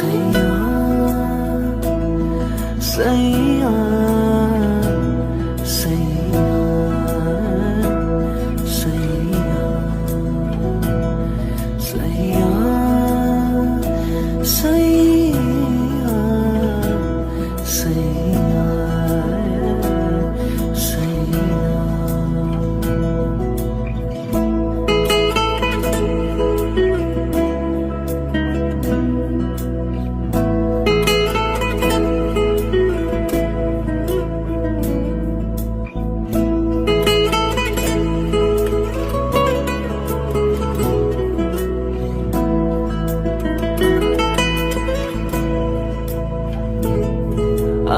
sweet.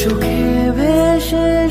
সুখে ভেসে